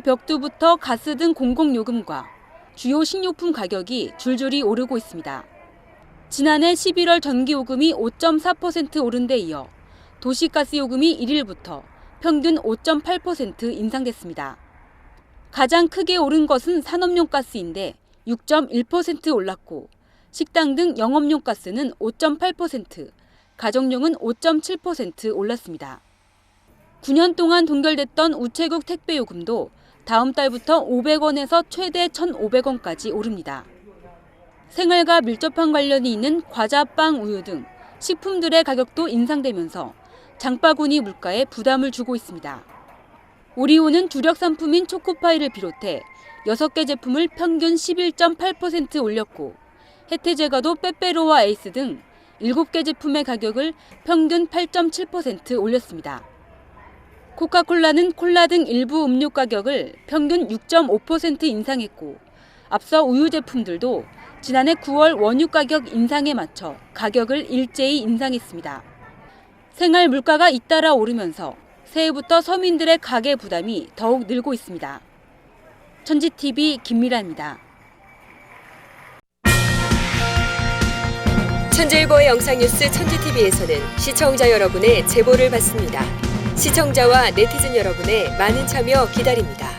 벽두부터 가스 등 공공요금과 주요 식료품 가격이 줄줄이 오르고 있습니다. 지난해 11월 전기요금이 5.4% 오른 데 이어 도시가스 요금이 1일부터 평균 5.8% 인상됐습니다. 가장 크게 오른 것은 산업용 가스인데 6.1% 올랐고 식당 등 영업용 가스는 5.8%, 가정용은 5.7% 올랐습니다. 9년 동안 동결됐던 우체국 택배 요금도 다음 달부터 500원에서 최대 1,500원까지 오릅니다. 생활과 밀접한 관련이 있는 과자, 빵, 우유 등 식품들의 가격도 인상되면서 장바구니 물가에 부담을 주고 있습니다. 오리오는 주력 상품인 초코파이를 비롯해 6개 제품을 평균 11.8% 올렸고 혜태제과도 빼빼로와 에이스 등 7개 제품의 가격을 평균 8.7% 올렸습니다. 코카콜라는 콜라 등 일부 음료 가격을 평균 6.5% 인상했고 앞서 우유 제품들도 지난해 9월 원유 가격 인상에 맞춰 가격을 일제히 인상했습니다. 생활 물가가 잇따라 오르면서 새해부터 서민들의 가계 부담이 더욱 늘고 있습니다. 천지TV 김미라입니다. 천재일보의 영상뉴스 천지TV에서는 시청자 여러분의 제보를 받습니다. 시청자와 네티즌 여러분의 많은 참여 기다립니다.